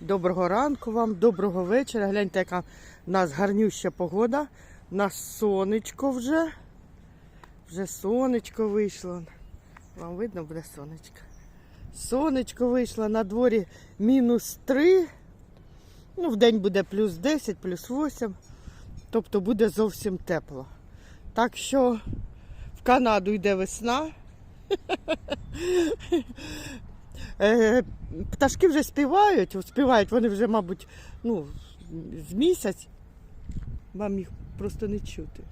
Доброго ранку вам, доброго вечора. Гляньте, яка в нас гарнюща погода. У нас сонечко вже. Вже сонечко вийшло. Вам видно буде сонечко. Сонечко вийшло на дворі мінус 3. Ну, в день буде плюс 10, плюс 8. Тобто буде зовсім тепло. Так що в Канаду йде весна. Е, Пташки вже співають, співають вони вже, мабуть, ну, з місяць. Вам їх просто не чути.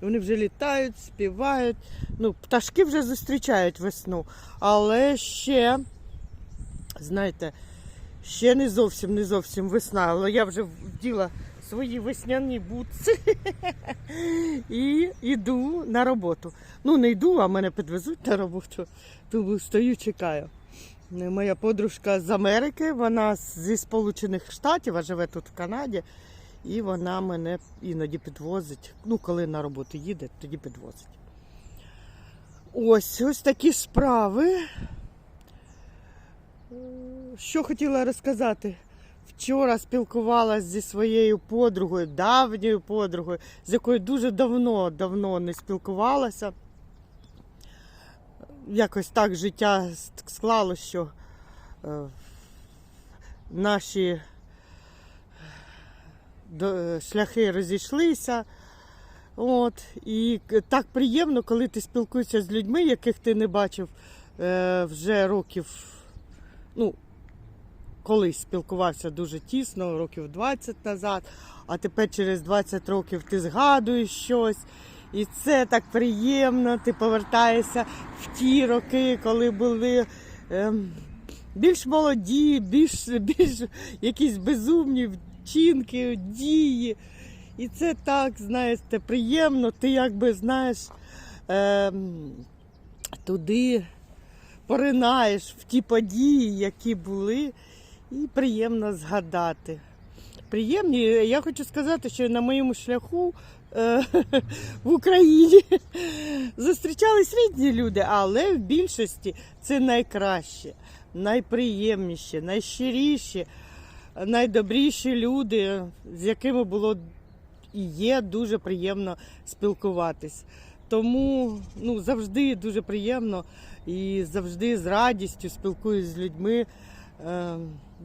Вони вже літають, співають. Ну, пташки вже зустрічають весну. Але ще, знаєте, ще не зовсім не зовсім весна. Але я вже вділа свої весняні бутси і йду на роботу. Ну, не йду, а мене підвезуть на роботу. Тому стою, чекаю. Е, Моя подружка з Америки, вона зі Сполучених Штатів, а живе тут в Канаді, і вона мене іноді підвозить. Ну, коли на роботу їде, тоді підвозить. Ось ось такі справи. Е, Що хотіла розказати? Вчора спілкувалася зі своєю подругою, давньою подругою, з якою дуже давно давно не спілкувалася. Якось так життя склало, що е, наші шляхи розійшлися. От, і так приємно, коли ти спілкуєшся з людьми, яких ти не бачив е, вже років, ну, колись спілкувався дуже тісно, років 20 назад, а тепер через 20 років ти згадуєш щось. І це так приємно, ти повертаєшся в ті роки, коли були ем, більш молоді, більш, більш якісь безумні вчинки, дії. І це так, знаєте, приємно. Ти якби знаєш ем, туди поринаєш в ті події, які були, і приємно згадати. Приємні. Я хочу сказати, що на моєму шляху е, в Україні зустрічались різні люди, але в більшості це найкраще, найприємніші, найщиріші, найдобріші люди, з якими було і є дуже приємно спілкуватись. Тому ну, завжди дуже приємно і завжди з радістю спілкуюсь з людьми, е,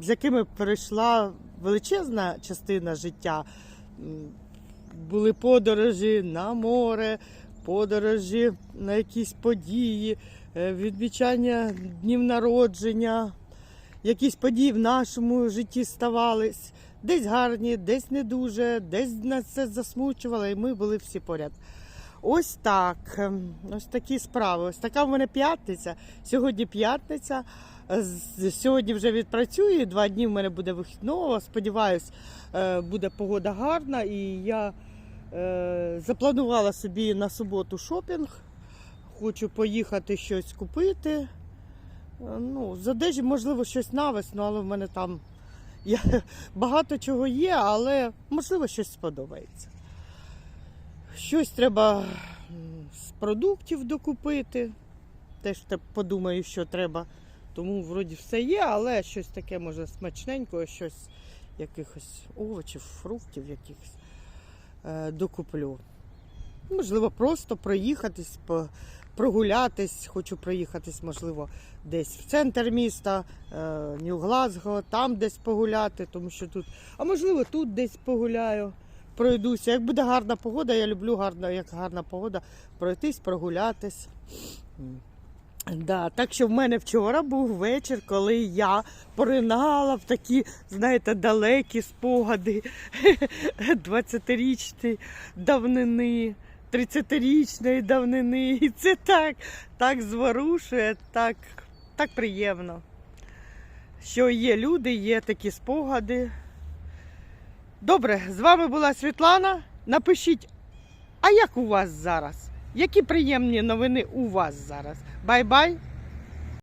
з якими перейшла величезна частина життя. Були подорожі на море, подорожі на якісь події, е, відмічання днів народження, якісь події в нашому житті ставались. Десь гарні, десь не дуже, десь нас це засмучувало, і ми були всі поряд. Ось так. ем, Ось такі справи. Ось така в мене п'ятниця. Сьогодні п'ятниця. Сьогодні вже відпрацюю. Два дні в мене буде вихідного. Сподіваюсь, е, буде погода гарна. І я е, запланувала собі на суботу шопінг. Хочу поїхати щось купити. Е, Ну, з одежі, можливо, щось на весну, але в мене там я, багато чого є, але можливо щось сподобається. Щось треба з продуктів докупити. Теж те- подумаю, що треба. Тому вроді все є, але щось таке може смачненького, щось якихось овочів, фруктів якихось е, докуплю. Можливо, просто проїхатись, прогулятись. Хочу проїхатись, можливо, десь в центр міста, е, Нью-Глазго, там десь погуляти, тому що тут, а можливо, тут десь погуляю, пройдуся. Як буде гарна погода, я люблю гарно, як гарна погода, пройтись, прогулятись. Да, так що в мене вчора був вечір, коли я поринала в такі, знаєте, далекі спогади 20-річної давнини, 30-річної давнини. І це так, так зворушує, так, так приємно. Що є люди, є такі спогади. Добре, з вами була Світлана. Напишіть, а як у вас зараз? Які приємні новини у вас зараз? Бай-бай!